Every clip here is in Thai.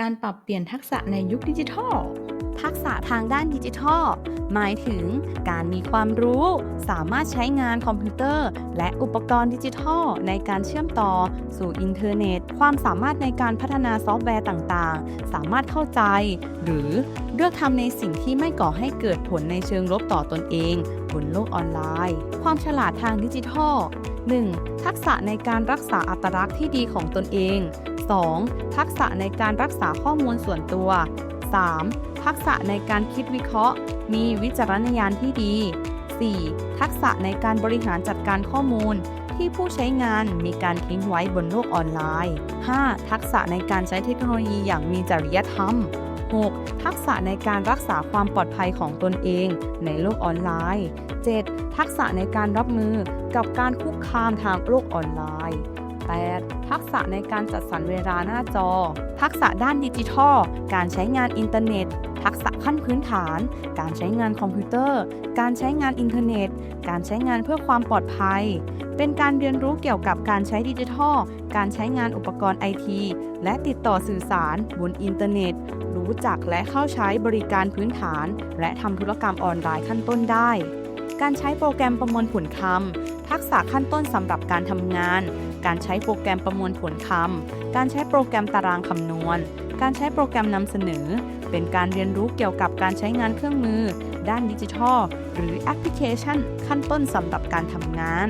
การปรับเปลี่ยนทักษะในยุคดิจิทัล ทักษะทางด้านดิจิทัล หมายถึงการมีความรู้ สามารถใช้งานคอมพิวเตอร์ และอุปกรณ์ดิจิทัล ในการเชื่อมต่อ สู่อินเทอร์เน็ต ความสามารถในการพัฒนาซอฟต์แวร์ต่างๆ สามารถเข้าใจ หรือเลือกทำในสิ่งที่ไม่ก่อให้เกิดผลในเชิงลบต่อตนเองบนโลกออนไลน์ ความฉลาดทางดิจิทัล 1. ทักษะในการรักษาอัตลักษณ์ที่ดีของตนเอง 2. ทักษะในการรักษาข้อมูลส่วนตัว 3. ทักษะในการคิดวิเคราะห์ มีวิจารณญาณที่ดี 4. ทักษะในการบริหารจัดการข้อมูล ที่ผู้ใช้งานมีการทิ้งไว้บนโลกออนไลน์ 5. ทักษะในการใช้เทคโนโลยีอย่างมีจริยธรรม 6. ทักษะในการรักษาความปลอดภัยของตนเองในโลกออนไลน์ 7. ทักษะในการรับมือกับการคุกคามทางโลกออนไลน์ 8. ทักษะในการจัดสรรเวลาหน้าจอ ทักษะด้านดิจิทัล การใช้งานอินเทอร์เน็ต ทักษะขั้นพื้นฐาน การใช้งานคอมพิวเตอร์ การใช้งานอินเทอร์เน็ต การใช้งานเพื่อความปลอดภัย เป็นการเรียนรู้เกี่ยวกับการใช้ดิจิทัล การใช้งานอุปกรณ์ไอทีและติดต่อสื่อสาร บนอินเทอร์เน็ต รู้จักและเข้าใช้บริการพื้นฐาน และทำธุรกรรมออนไลน์ขั้นต้นได้การใช้โปรแกรมประมวลผลคำ ทักษะขั้นต้นสำหรับการทำงาน การใช้โปรแกรมประมวลผลคำ การใช้โปรแกรมตารางคำนวณ การใช้โปรแกรมนำเสนอ เป็นการเรียนรู้เกี่ยวกับการใช้งานเครื่องมือ ด้านดิจิทัล หรือแอปพลิเคชัน ขั้นต้นสำหรับการทำงาน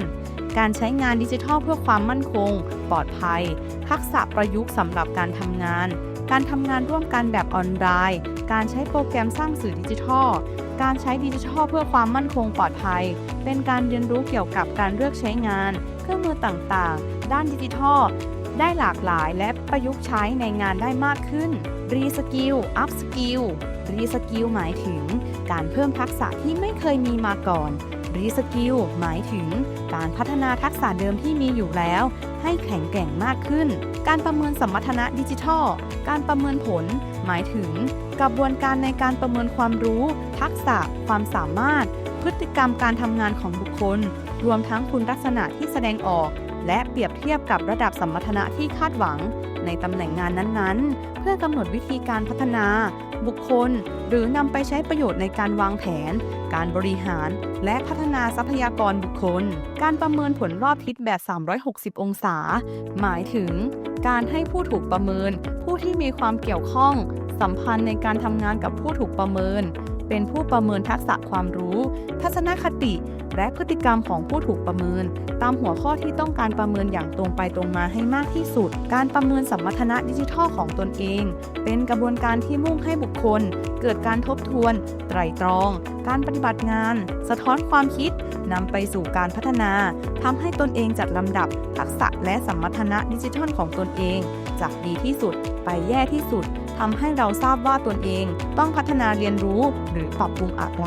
การใช้งานดิจิทัลเพื่อความมั่นคง ปลอดภัย ทักษะประยุกต์สำหรับการทำงาน การทำงานร่วมกันแบบออนไลน์ การใช้โปรแกรมสร้างสื่อดิจิทัลการใช้ดิจิทัลเพื่อความมั่นคงปลอดภัย เป็นการเรียนรู้เกี่ยวกับการเลือกใช้งาน เครื่องมือต่างๆ ด้านดิจิทัล ได้หลากหลายและประยุกต์ใช้ในงานได้มากขึ้น รีสกิล อัพสกิล รีสกิลหมายถึง การเพิ่มทักษะที่ไม่เคยมีมาก่อน รีสกิลหมายถึง การพัฒนาทักษะเดิมที่มีอยู่แล้ว ให้แข็งแกร่งมากขึ้น การประเมินสมรรถนะดิจิทัล การประเมินผล หมายถึง กระบวนการในการประเมินความรู้ ทักษะ ความสามารถ พฤติกรรมการทำงานของบุคคล รวมทั้งคุณลักษณะที่แสดงออก และเปรียบเทียบกับระดับสมรรถนะที่คาดหวัง ในตำแหน่งงานนั้นๆ เพื่อกำหนดวิธีการพัฒนา บุคคล หรือนำไปใช้ประโยชน์ในการวางแผน การบริหาร และพัฒนาทรัพยากรบุคคล การประเมินผลรอบทิศแบบ 360 องศา หมายถึง การให้ผู้ถูกประเมิน ผู้ที่มีความเกี่ยวข้อง สัมพันธ์ในการทำงานกับผู้ถูกประเมิน เป็นผู้ประเมินทักษะความรู้ ทัศนคติ และพฤติกรรมของผู้ถูกประเมิน ตามหัวข้อที่ต้องการประเมินอย่างตรงไปตรงมาให้มากที่สุด การประเมินสมรรถนะดิจิทัลของตนเอง เป็นกระบวนการที่มุ่งให้บุคคล เกิดการทบทวน ไตร่ตรอง การปฏิบัติงาน สะท้อนความคิดนำไปสู่การพัฒนาทำให้ตนเองจัดลำดับ ทักษะและสมรรถนะดิจิทัลของตนเอง จากดีที่สุดไปแย่ที่สุด ทำให้เราทราบว่าตนเองต้องพัฒนาเรียนรู้หรือปรับปรุงอะไร